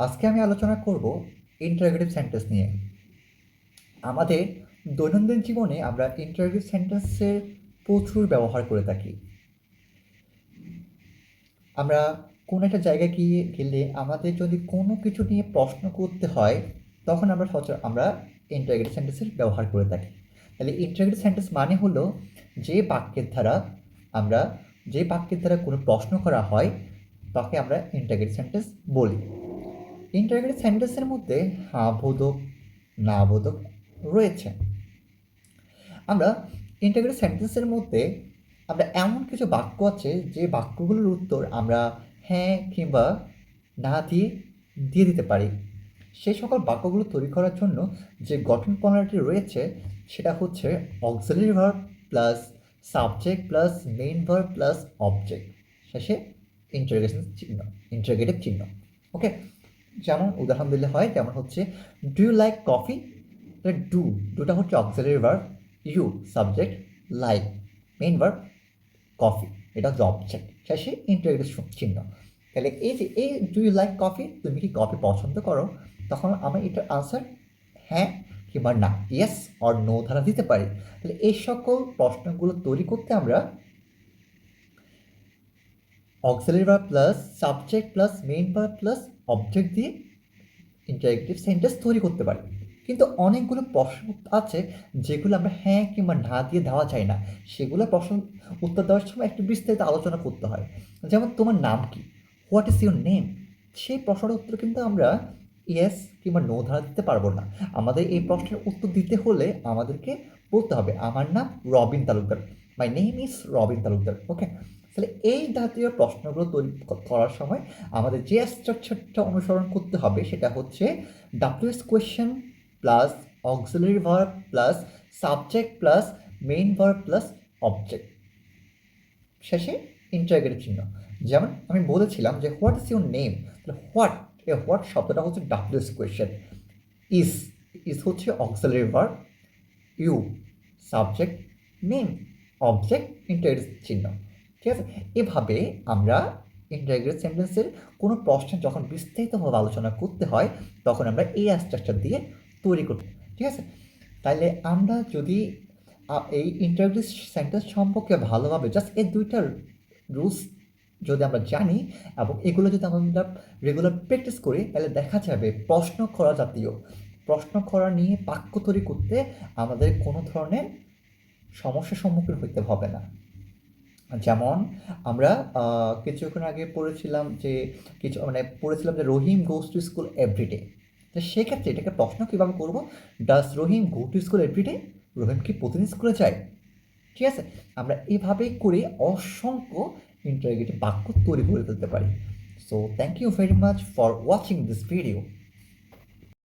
আজকে আমি আলোচনা করব ইন্টারোগেটিভ সেন্টেন্স নিয়ে। আমাদের দৈনন্দিন জীবনে আমরা ইন্টারোগেটিভ সেন্টেন্সের প্রচুর ব্যবহার করে থাকি। আমরা কোনো একটা জায়গায় গিয়ে গেলে আমাদের যদি কোনো কিছু নিয়ে প্রশ্ন করতে হয়, তখন আমরা সচরাচর আমরা ইন্টারোগেটিভ সেন্টেন্সের ব্যবহার করে থাকি। তাহলে ইন্টারোগেটিভ সেন্টেন্স মানে হলো যে বাক্যের দ্বারা আমরা, যে বাক্যের দ্বারা কোনো প্রশ্ন করা হয়, তাকে আমরা ইন্টারোগেটিভ সেন্টেন্স বলি। ইন্টারোগেটিভ সেন্টেন্সের মধ্যে হা বোধক না বোধক রয়েছে। আমরা ইন্টারোগেটিভ সেন্টেন্সের মধ্যে আমরা এমন কিছু বাক্য আছে, যে বাক্যগুলোর উত্তর আমরা হ্যাঁ কিংবা না দিয়ে দিয়ে দিতে পারি। সেই সকল বাক্যগুলো তৈরি করার জন্য যে গঠন প্রণালীটি রয়েছে, সেটা হচ্ছে auxiliary verb plus subject plus main verb plus object. শেষে ইন্টারোগেশন চিহ্ন ইন্টারোগেটিভ চিহ্ন। ওকে যেমন উদাহরণ দিলে হয়, যেমন হচ্ছে do you like coffee do ডুটা হচ্ছে auxiliary verb you subject like main verb coffee এটা হচ্ছে অবজেক্ট শেষে ইন্টারোগেটিভ চিহ্ন। তাহলে এই যে, এই ডু ইউ লাইক কফি তুমি কি কফি পছন্দ করো? তখন আমার এটার আনসার হ্যাঁ কিংবা না ইয়েস অর নো ধারা দিতে পারি। তাহলে এই সকল প্রশ্নগুলো তৈরি করতে আমরা auxiliary verb plus subject plus main verb plus object দিয়ে ইন্টারেক্টিভ সেন্টেন্স তৈরি করতে পারি। কিন্তু অনেকগুলো প্রশ্ন আছে যেগুলো আমরা হ্যাঁ কিংবা না দিয়ে দেওয়া যায় না। সেগুলো প্রশ্ন উত্তর দেওয়ার সময় একটু বিস্তারিত আলোচনা করতে হয়। যেমন, তোমার নাম কি? হোয়াট ইজ ইউর নেম সেই প্রশ্নের উত্তর কিন্তু আমরা ইয়েস কিংবা নো ধারা দিতে পারব না। আমাদের এই প্রশ্নের উত্তর দিতে হলে আমাদেরকে বলতে হবে, আমার নাম Robin Talukdar. My name is Robin Talukdar. Okay তাহলে এই জাতীয় প্রশ্নগুলো তৈরি করার সময় আমাদের যে স্ট্রাকচারটা অনুসরণ করতে হবে সেটা হচ্ছে WH question plus auxiliary verb plus subject plus main verb plus object শেষে ইন্টারগেটিভ চিহ্ন। যেমন আমি বলেছিলাম যে হোয়াট ইজ ইউর নেম তাহলে হোয়াট এ হোয়াট শব্দটা হচ্ছে ডাব্লিউএস কোয়েশ্চেন ইস ইস হচ্ছে auxiliary verb you subject name object interrogative চিহ্ন। ঠিক আছে? এভাবে আমরা ইন্টারগ্রেট সেন্টেন্সের কোনো প্রশ্নের যখন বিস্তারিতভাবে আলোচনা করতে হয়, তখন আমরা এই স্ট্রাকচার দিয়ে তৈরি করি ঠিক আছে? তাইলে আমরা যদি এই ইন্টারগ্রেট সেন্টেন্স সম্পর্কে ভালোভাবে জাস্ট এই দুইটা রুলস যদি আমরা জানি এবং এগুলো যদি আমরা রেগুলার প্র্যাকটিস করি তাহলে দেখা যাবে প্রশ্ন করা জাতীয়, প্রশ্ন করা নিয়ে বাক্য তৈরি করতে আমাদের কোনো ধরনের সমস্যার সম্মুখীন হইতে হবে না। যেমন আমরা কিছুক্ষণ আগে পড়েছিলাম যে কিছু মানে পড়েছিলাম যে Rahim goes to school everyday তো সেক্ষেত্রে এটাকে প্রশ্ন কীভাবে করব? Does Rahim go to school everyday Rahim কি প্রতিদিন স্কুলে যায়? ঠিক আছে? আমরা এভাবেই করে অসংখ্য ইন্টারগেটিভ বাক্য তৈরি করে ফেলতে পারি। So thank you very much for watching this video